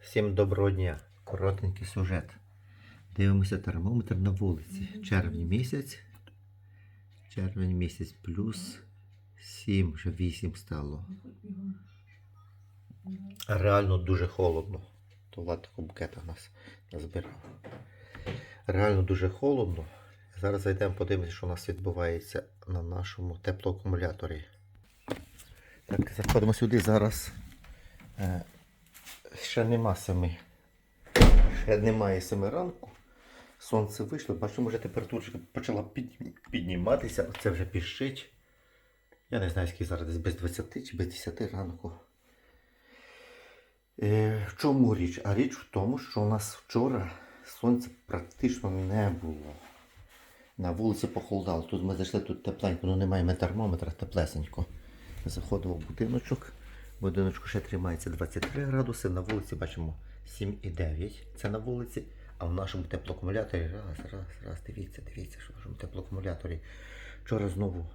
Всім доброго дня. Коротенький сюжет. Дивимося термометр на вулиці. Червень місяць. Червень місяць плюс 7, вже 8 стало. Реально дуже холодно. То Влад такого букета нас назбирав. Реально дуже холодно. Зараз зайдемо подивимося, що у нас відбувається на нашому теплоакумуляторі. Так, заходимо сюди зараз. Ще нема семи. Ще немає семи ранку. Сонце вийшло, бачимо, вже температурка почала підніматися, це вже піщить. Я не знаю, скільки зараз десь без 20 чи без 10 ранку. Е, в чому річ? А річ в тому, що у нас вчора сонця практично не було. На вулиці похолодало. Тут ми зайшли тут тепленько, ну немає ми термометра, теплесенько. Заходимо в будиночок. Будиночку ще тримається 23 градуси, на вулиці бачимо 7,9. Це на вулиці. А в нашому теплоакумуляторі раз, раз, раз, дивіться, дивіться, що в нашому теплоакумуляторі. Вчора знову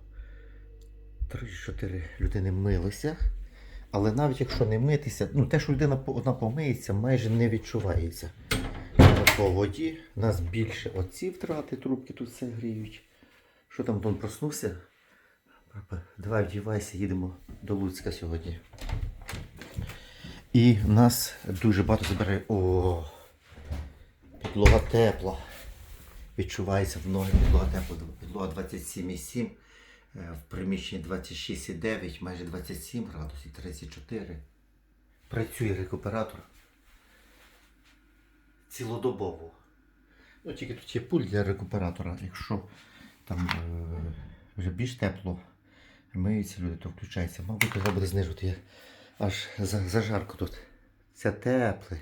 3-4 людини милися. Але навіть якщо не митися, ну те, що людина одна помиється, майже не відчувається. По воді у нас більше оці втрати, трубки тут все гріють. Що там Дон проснувся? Давай вдівайся, їдемо до Луцька сьогодні. І нас дуже багато забирає. О, підлога тепла. Відчувається в ноги підлога тепла. Підлога 27,7, е, в приміщенні 26,9, майже 27 градусів, 34. Працює рекуператор цілодобово. Ну, тільки тут є пульт для рекуператора. Якщо там е, вже більш тепло миються люди, то включається. Мабуть, треба буде знижувати. Аж за, зажарко тут. Це тепле.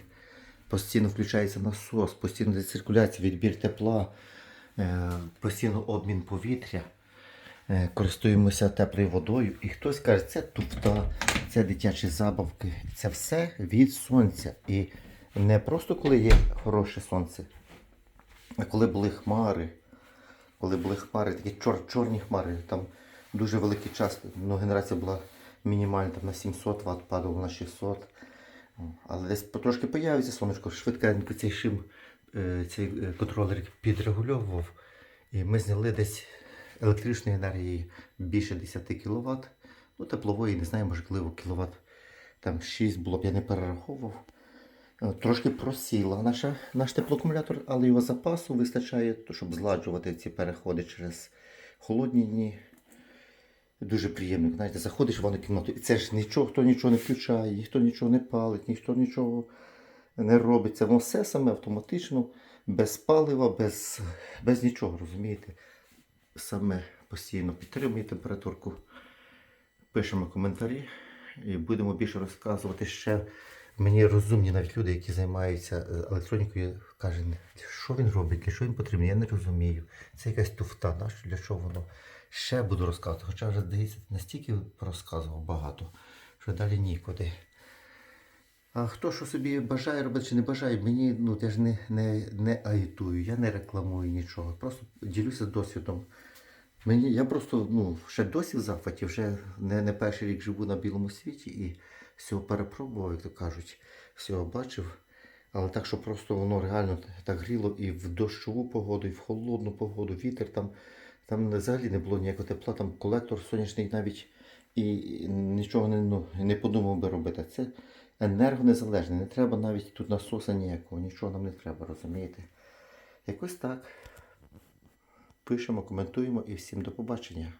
Постійно включається насос, постійно йде циркуляція, відбір тепла, е, постійно обмін повітря. Е, користуємося теплою водою. І хтось каже, це туфта, це дитячі забавки. Це все від сонця. І не просто коли є хороше сонце, а коли були хмари, коли були хмари, такі чор, чорні хмари, там дуже великий час, ну, генерація була мінімальна, там на 700 Вт, падало на 600. О, Але десь потрошки появиться сонечко, швидкенько цей шим, е, цей е, контролер підрегульовував. І ми зняли десь електричної енергії більше 10 кВт. Ну, теплової, не знаю, можливо, кіловат там 6 було б, я не перераховував. Е, Трошки просіла наша, наш теплоакумулятор, але його запасу вистачає, щоб зладжувати ці переходи через холодні дні. Дуже приємно. Знаєте, заходиш в ванну кімнату, і це ж нічого, хто нічого не включає, ніхто нічого не палить, ніхто нічого не робить. Це воно все саме автоматично, без палива, без, без нічого, розумієте? Саме постійно підтримує температурку. Пишемо коментарі і будемо більше розказувати ще. Мені розумні навіть люди, які займаються е, електронікою, кажуть, що він робить, для що він потрібен, я не розумію. Це якась туфта, на для чого воно. Ще буду розказувати. Хоча вже здається, настільки розказував багато, що далі нікуди. А хто що собі бажає робити чи не бажає, мені ну, я ж не, не, не агітую, я не рекламую нічого. Просто ділюся досвідом. Мені, я просто ну, ще досі в захваті, вже не, не перший рік живу на білому світі і всього перепробував, як то кажуть, всього бачив. Але так, що просто воно реально так гріло і в дощову погоду, і в холодну погоду, вітер там, там взагалі не було ніякого тепла, там колектор сонячний навіть і нічого не, ну, не подумав би робити. Це енергонезалежне, не треба навіть тут насоса ніякого, нічого нам не треба, розумієте? Якось так. Пишемо, коментуємо і всім до побачення.